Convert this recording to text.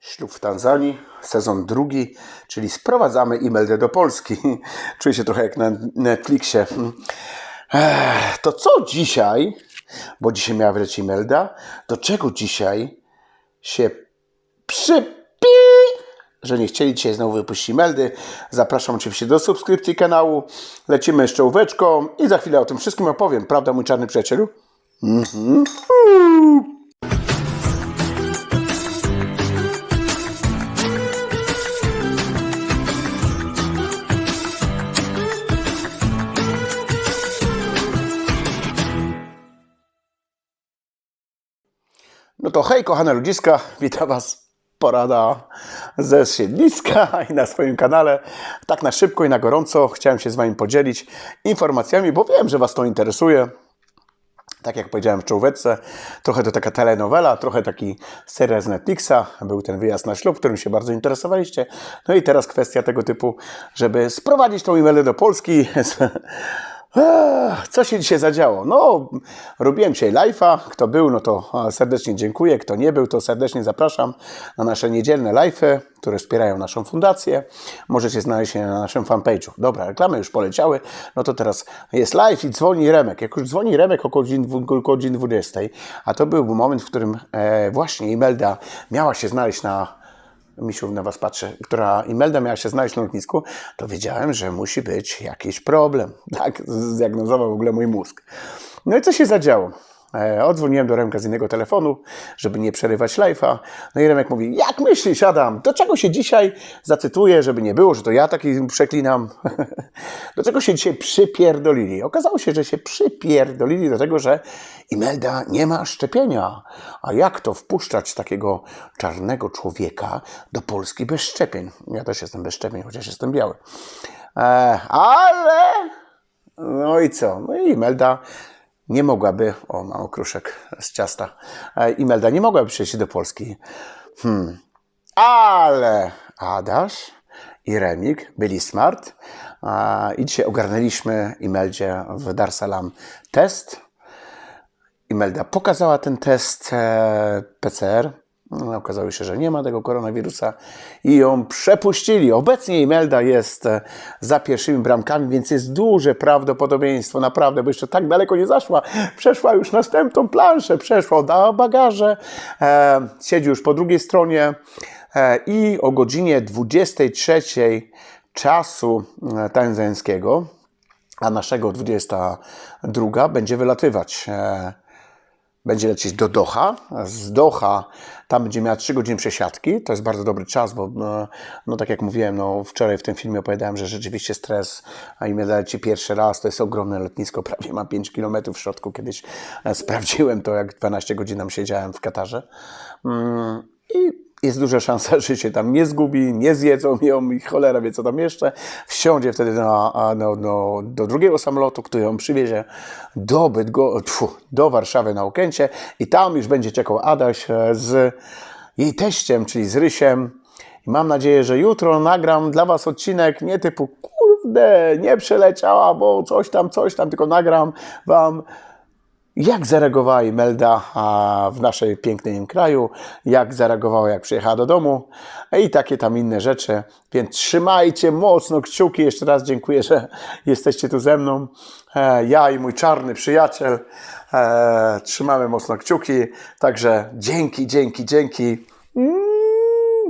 Ślub w Tanzanii, sezon drugi, czyli sprowadzamy Imeldę do Polski. Czuję się trochę jak na Netflixie. To co dzisiaj, bo dzisiaj miała wylecieć Imelda, do czego dzisiaj się przypi, że nie chcieli dzisiaj znowu wypuścić Imeldy. Zapraszam oczywiście do subskrypcji kanału. Lecimy jeszcze łóweczką i za chwilę o tym wszystkim opowiem. Prawda, mój czarny przyjacielu? Mhm. No to hej, kochane ludziska, witam Was. Porada ze siedliska i na swoim kanale. Tak na szybko i na gorąco chciałem się z Wami podzielić informacjami, bo wiem, że Was to interesuje. Tak jak powiedziałem w czołówce, trochę to taka telenowela, trochę taki serial z Netflixa. Był ten wyjazd na ślub, którym się bardzo interesowaliście. No i teraz kwestia tego typu, żeby sprowadzić tą e do Polski. Co się dzisiaj zadziało? No, robiłem dzisiaj live'a. Kto był, no to e, serdecznie dziękuję. Kto nie był, to serdecznie zapraszam na nasze niedzielne live'y, które wspierają naszą fundację. Możecie znaleźć je na naszym fanpage'u. Dobra, reklamy już poleciały. No to teraz jest live i dzwoni Remek. Jak już dzwoni Remek około godziny, około godziny 20, a to był moment, w którym e, właśnie Imelda miała się znaleźć na Misiu, na Was patrzę, która Imelda miała się znaleźć na lotnisku, to wiedziałem, że musi być jakiś problem. Tak zdiagnozował w ogóle mój mózg. No i co się zadziało? E, Odzwoniłem do Remka z innego telefonu, żeby nie przerywać live'a. No i Remek mówi, jak myślisz Adam, do czego się dzisiaj, zacytuję, żeby nie było, że to ja taki przeklinam, do czego się dzisiaj przypierdolili? Okazało się, że się przypierdolili do tego, że Imelda nie ma szczepienia. A jak to wpuszczać takiego czarnego człowieka do Polski bez szczepień? Ja też jestem bez szczepień, chociaż jestem biały. E, ale... No i co? No i Imelda nie mogłaby, o mam okruszek z ciasta, E, Imelda nie mogłaby przyjść do Polski. Hmm. Ale Adaś i Remik byli smart i dzisiaj ogarnęliśmy Imeldzie w Dar Salam test. Imelda pokazała ten test e, PCR. No, okazało się, że nie ma tego koronawirusa i ją przepuścili. Obecnie Imelda jest e, za pierwszymi bramkami, więc jest duże prawdopodobieństwo, naprawdę, bo jeszcze tak daleko nie zaszła. Przeszła już następną planszę, przeszła da bagaże, e, siedzi już po drugiej stronie e, i o godzinie 23 czasu e, tanzańskiego, a naszego 22 będzie wylatywać. E, będzie lecieć do Doha. Z Doha tam będzie miała 3 godziny przesiadki. To jest bardzo dobry czas, bo no, no tak jak mówiłem, no, wczoraj w tym filmie opowiadałem, że rzeczywiście stres, a im leci pierwszy raz, to jest ogromne lotnisko, prawie ma 5 km w środku. Kiedyś e, sprawdziłem to, jak 12 godzin tam siedziałem w Katarze. Mm, I jest duża szansa, że się tam nie zgubi, nie zjedzą ją i cholera wie co tam jeszcze. Wsiądzie wtedy na, a, no, no, do drugiego samolotu, który ją przywiezie do, Bydgo, tfu, do Warszawy na Okęcie i tam już będzie czekał Adaś e, z jej teściem, czyli z Rysiem. I mam nadzieję, że jutro nagram dla Was odcinek nie typu kurde, nie przeleciała, bo coś tam, coś tam, tylko nagram Wam jak zareagowała Imelda w naszej pięknym kraju, jak zareagowała, jak przyjechała do domu i takie tam inne rzeczy. Więc trzymajcie mocno kciuki. Jeszcze raz dziękuję, że jesteście tu ze mną. E, ja i mój czarny przyjaciel e, trzymamy mocno kciuki. Także dzięki, dzięki, dzięki.